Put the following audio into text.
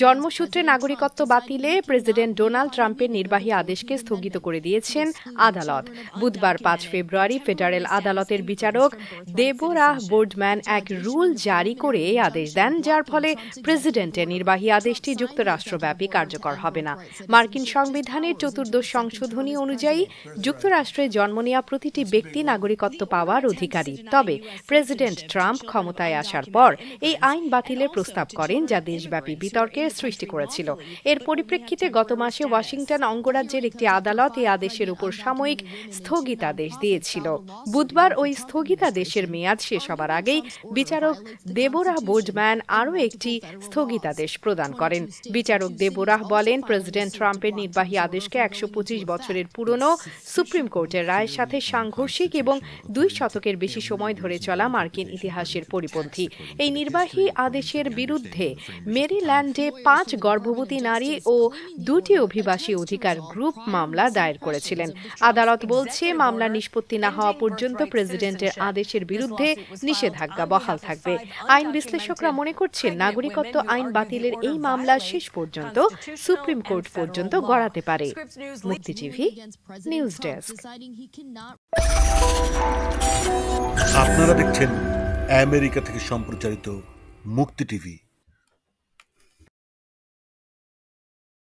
জন্মসূত্রে নাগরিকত্ব বাতিলে president Donald ট্রাম্পের নির্বাহী আদেশকে স্থগিত করে দিয়েছেন আদালত বুধবার পাঁচ ফেব্রুয়ারি ফেডারেল আদালতের বিচারক দেবোরাহ বোর্ডম্যান এক রুল জারি করে এই আদেশ দেন যার ফলে প্রেসিডেন্টের নির্বাহী আদেশটি যুক্তরাষ্ট্রব্যাপী কার্যকর হবে না মার্কিন সংবিধানের চতুর্দশ সংশোধনী অনুযায়ী যুক্তরাষ্ট্রে জন্ম নেওয়া প্রতিটি ব্যক্তি নাগরিকত্ব পাওয়ার অধিকারী তবে প্রেসিডেন্ট ট্রাম্প ক্ষমতায় আসার পর এই আইন বাতিলের প্রস্তাব করেন যা দেশব্যাপী বিতর্কের সৃষ্টি করেছিল। এর পরিপ্রেক্ষিতে গত মাসে ওয়াশিংটন অঙ্গরাজ্যের একটি আদালত এই আদেশের উপর সাময়িক স্থগিতাদেশ দিয়েছিল। বুধবার ওই স্থগিতাদেশের মেয়াদ শেষ হবার আগেই বিচারক দেবোরাহ বোর্ডম্যান আরও একটি স্থগিতাদেশ প্রদান করেন। বিচারক দেবরাহ বলেন, প্রেসিডেন্ট ট্রাম্পের নির্বাহী আদেশকে একশো পঁচিশ বছরের পুরনো সুপ্রিম কোর্টের রায়ের সাথে সাংঘর্ষিক এবং দুই শতকের বেশি সময় ধরে চলা মার্কিন ইতিহাসের পরিপন্থী। এই নির্বাহী আদেশের বিরুদ্ধে মেরিল্যান্ডে পাঁচ গর্ভবতী নারী ও দুটি অভিবাসী অধিকার গ্রুপ মামলা দায়ের করেছিলেন। আদালত বলছে, মামলা নিষ্পত্তি না হওয়া পর্যন্ত প্রেসিডেন্টের আদেশের বিরুদ্ধে নিষেধাজ্ঞা বহাল থাকবে। আইন বিশ্লেষকরা মনে করছেন, নাগরিকত্ব আইন বাতিলের এই মামলা শেষ পর্যন্ত সুপ্রিম কোর্ট পর্যন্ত গড়াতে পারে। Muktijibi news desk. আপনারা দেখছেন আমেরিকা থেকে সম্প্রচারিত মুক্তি টিভি।